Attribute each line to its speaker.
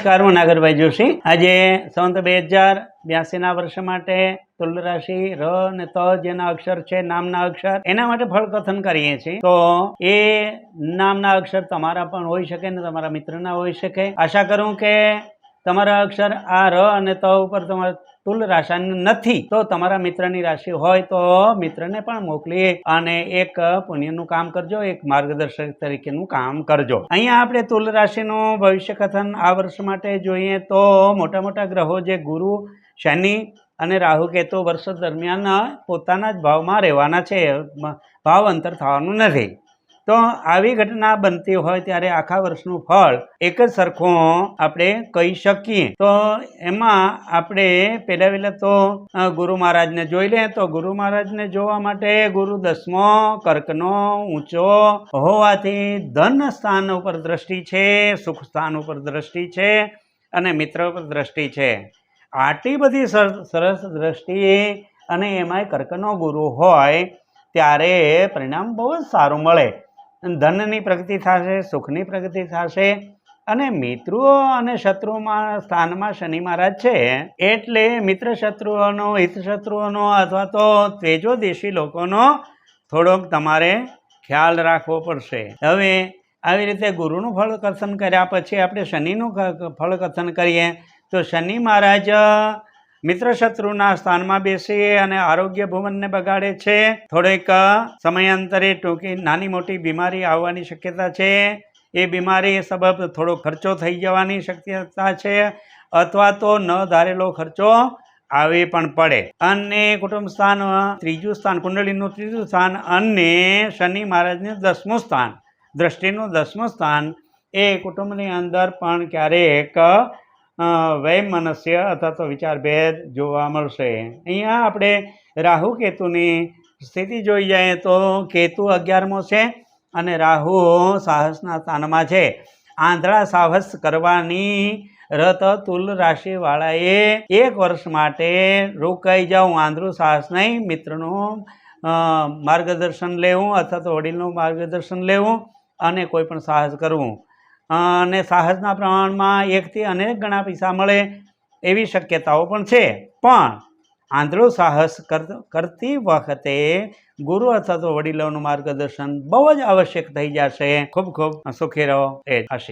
Speaker 1: નમસ્કાર, હું નાગરભાઈ જોશી. આજે સંત બે હજાર બ્યાસીના વર્ષ માટે તુલ રાશિ ર અને ત જેના અક્ષર છે, નામના અક્ષર, એના માટે ફળ કથન કરીએ છીએ. તો એ નામના અક્ષર તમારા પણ હોઈ શકે ને તમારા મિત્રના હોઈ શકે. આશા કરું કે તમારા અક્ષર આ ર અને ત ઉપર તમારા તુલ રાશિ નથી, તો તમારા મિત્રની રાશિ હોય તો મિત્રને પણ મોકલી અને એક પુણ્યનું કામ કરજો, એક માર્ગદર્શક તરીકેનું કામ કરજો. અહીંયા આપણે તુલ રાશિનું ભવિષ્ય કથન આ વર્ષ માટે જોઈએ તો મોટા મોટા ગ્રહો જે ગુરુ, શનિ અને રાહુ કેતુ વર્ષ દરમિયાન પોતાના જ ભાવમાં રહેવાના છે ભાવ અંતર થવાનું નથી. તો આવી ઘટના બનતી હોય ત્યારે આખા વર્ષનું ફળ એક જ સરખું આપણે કહી શકીએ. તો એમાં આપણે પહેલા વહેલા તો ગુરુ મહારાજને જોઈ લઈએ તો ગુરુ મહારાજને જોવા માટે ગુરુ દસમો, કર્કનો ઊંચો, હોવાથી ધન સ્થાન ઉપર દ્રષ્ટિ છે, સુખ સ્થાન ઉપર દ્રષ્ટિ છે અને મિત્ર ઉપર દ્રષ્ટિ છે. આટલી બધી સર- સરસ દ્રષ્ટિ અને એમાંય કર્કનો ગુરુ હોય, ત્યારે પરિણામ બહુ જ સારું મળે. ધનની પ્રગતિ થશે, સુખની પ્રગતિ થશે. અને મિત્રો અને શત્રુમાં સ્થાનમાં શનિ મહારાજ છે, એટલે મિત્ર શત્રુઓનો હિત શત્રુઓનો અથવા તો તેજોદેશી લોકોનો થોડોક તમારે ખ્યાલ રાખવો પડશે. હવે આવી રીતે ગુરુનું ફળ કથન કર્યા પછી આપણે શનિનું ફળ કથન કરીએ. તો શનિ મહારાજ મિત્ર શત્રુના સ્થાનમાં બેસી અને આરોગ્ય ભુવનને બગાડે છે. થોડેક સમયાંતરે ટૂંકી, નાની મોટી બીમારી આવવાની શક્યતા છે. એ બીમારી સબબ થોડો ખર્ચો થઈ જવાની શક્યતા છે અથવા તો ન ધારેલો ખર્ચો આવી પણ પડે. અને કુટુંબ સ્થાન ત્રીજું સ્થાન, કુંડળીનું ત્રીજું સ્થાન અને શનિ મહારાજનું દસમું સ્થાન. દ્રષ્ટિનું દસમું સ્થાન એ કુટુંબની અંદર પણ ક્યારેક અ, વૈમનસ્ય અથવા તો વિચારભેદ જોવા મળશે. અહીંયા આપણે રાહુ કેતુની સ્થિતિ જોઈ જાય તો કેતુ અગિયારમો છે અને રાહુ સાહસના સ્થાનમાં છે. આંધળા સાહસ કરવાની રત તુલ રાશિવાળાએ એક વર્ષ માટે રોકાઈ જાઉં. આંધળું સાહસ નહીં મિત્રનું માર્ગદર્શન લેવું અથવા તો વડીલનું માર્ગદર્શન લેવું અને કોઈ પણ સાહસ કરવું. અને સાહસના પ્રમાણમાં એકથી અનેક ગણા પૈસા મળે એવી શક્યતાઓ પણ છે. પણ આંધળું સાહસ કર, કરતી વખતે ગુરુ અથવા તો વડીલોનું માર્ગદર્શન બહુ જ આવશ્યક થઈ જશે. ખૂબ ખૂબ સુખી રહો. એ આશીષ